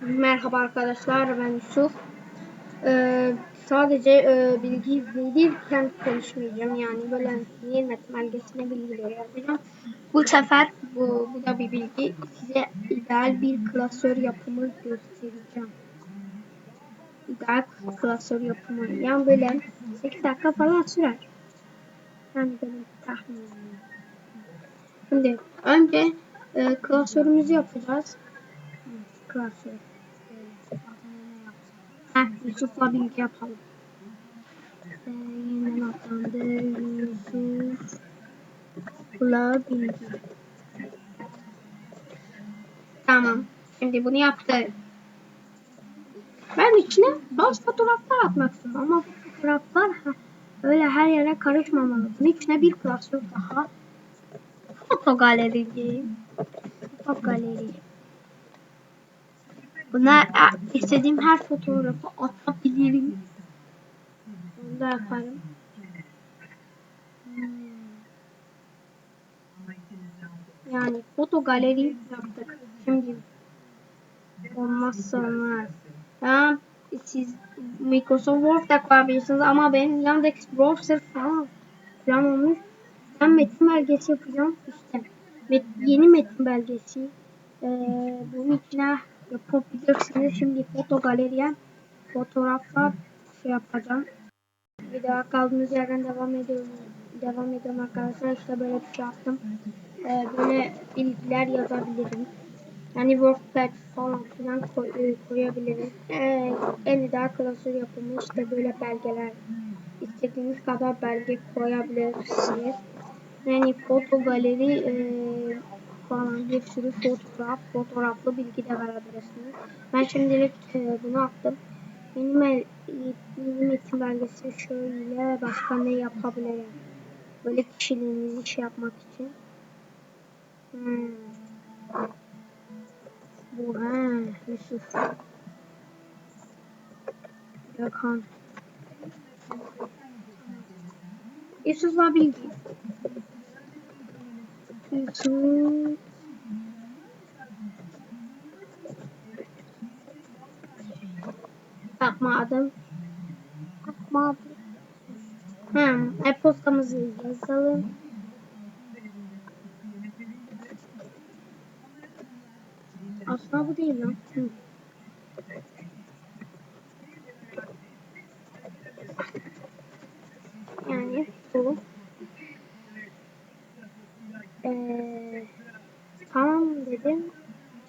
Merhaba arkadaşlar ben Yusuf. Ee, sadece e, bilgi verirken konuşmayacağım yani böyle nimet belgesine bilgileri yapacağım. Bu sefer bu, bu da bir bilgi size ideal bir klasör yapımı göstereceğim. İdeal klasör yapımı yani böyle 8 dakika falan sürer. Yani benim tahminim. Şimdi önce e, klasörümüzü yapacağız. Klasör. Heh, Yusuf'la bilgi yapalım. Ee, yeniden atlandı. Yusuf'la bilgi. Tamam. Şimdi bunu yaptık. Ben içine bazı fotoğraflar atmak istiyorum ama bu fotoğraflar ha, öyle her yere karışmamalı. Bunun içine bir klasör daha. Foto galeri diyeyim. Foto galeri. Buna e, istediğim her fotoğrafı atabilirim. Bunu da yaparım. Yani foto galeri yaptık. Şimdi olmazsa olmaz. Tamam. Siz Microsoft Word'da koyabilirsiniz ama benim Yandex Browser falan falan olmuş. Ben metin belgesi yapacağım. İşte met, yeni metin belgesi. Ee, bunun içine yapabilirsiniz. Şimdi foto galeriye fotoğraflar şey yapacağım. Bir daha kaldığımız yerden devam ediyorum. Devam ediyorum arkadaşlar. İşte böyle bir şey yaptım. Ee, böyle bilgiler yazabilirim. Yani WordPad falan filan koy, e, koyabiliriz. Ee, en ideal klasör yapımı işte böyle belgeler. İstediğiniz kadar belge koyabilirsiniz. Yani foto galeri e, falan bir sürü fotoğraf, fotoğraflı bilgi de verebilirsiniz. Ben şimdilik e, bunu attım. Benim, el, benim metin belgesi şöyle başka ne yapabilirim? Böyle kişiliğinizi şey yapmak için. Hmm. Bu ha Yusuf. Yakan. Yusuf'la bilgi. Yusuf. Bakma adım. Bakma adım. Hmm, e-postamızı yazalım. Aslında bu değil lan. Hı. Yani bu. Ee, tamam dedim.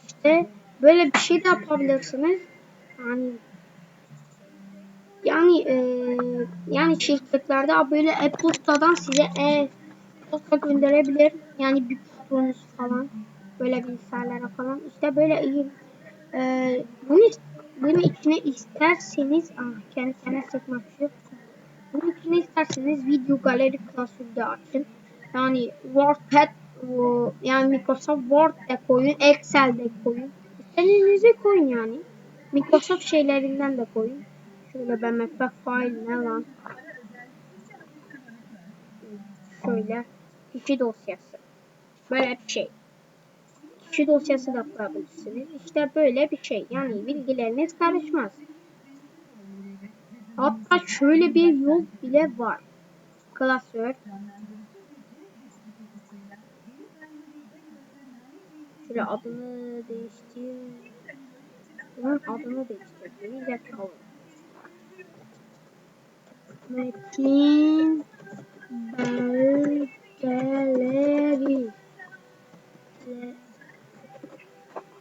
İşte böyle bir şey de yapabilirsiniz. Yani yani e, yani şirketlerde böyle e-postadan size e-posta gönderebilir. Yani bir kutunuz falan böyle bilgisayarlara falan. İşte böyle iyi. E, bunu bunun içine isterseniz ah kendi kendine sıkmak yok. Bunun içine isterseniz video galeri klasörü açın. Yani WordPad yani Microsoft Word de koyun, Excel de koyun. İstediğinizi koyun yani. Microsoft şeylerinden de koyun. Şöyle ben mesela file ne lan? Şöyle kişi dosyası. Böyle bir şey. Kişi dosyası da kurabilirsiniz. İşte böyle bir şey. Yani bilgileriniz karışmaz. Hatta şöyle bir yol bile var. Klasör. Şöyle adını değiştir. Bunun adını değiştirdiğimiz yakalım. Metin belgeleri.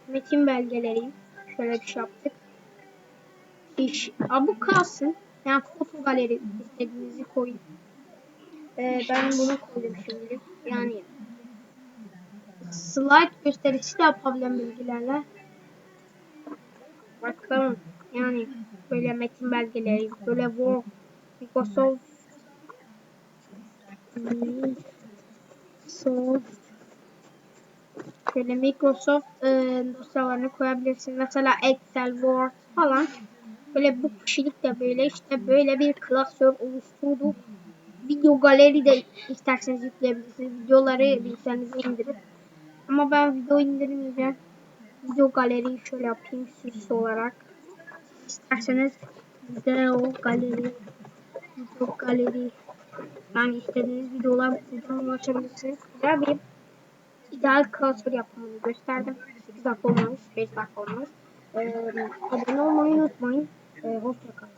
Metin belgeleri. Şöyle bir şey yaptık. İş. Aa, bu kalsın. Yani foto galeri istediğinizi koyun. Ee, ben bunu koydum şimdi. Yani slide gösterisi de yapabilirim bilgilerle. Bakalım. Yani böyle metin belgeleri, böyle Word, Microsoft Microsoft şöyle Microsoft e, dosyalarını koyabilirsiniz. Mesela Excel, Word falan. Böyle bu kişilik de böyle işte böyle bir klasör oluşturduk. Video galeri de isterseniz yükleyebilirsiniz. Videoları bilgisayarınıza indirip. Ama ben video indirmeyeceğim. Video galeriyi şöyle yapayım süslü olarak. İsterseniz video galeri, video galeri yani istediğiniz videolar buradan açabilirsiniz. Güzel bir ideal klasör yapmamı gösterdim. 8 dakika olmamış, 5 dakika olmuş. Ee, abone olmayı unutmayın. Ee, hoşçakalın.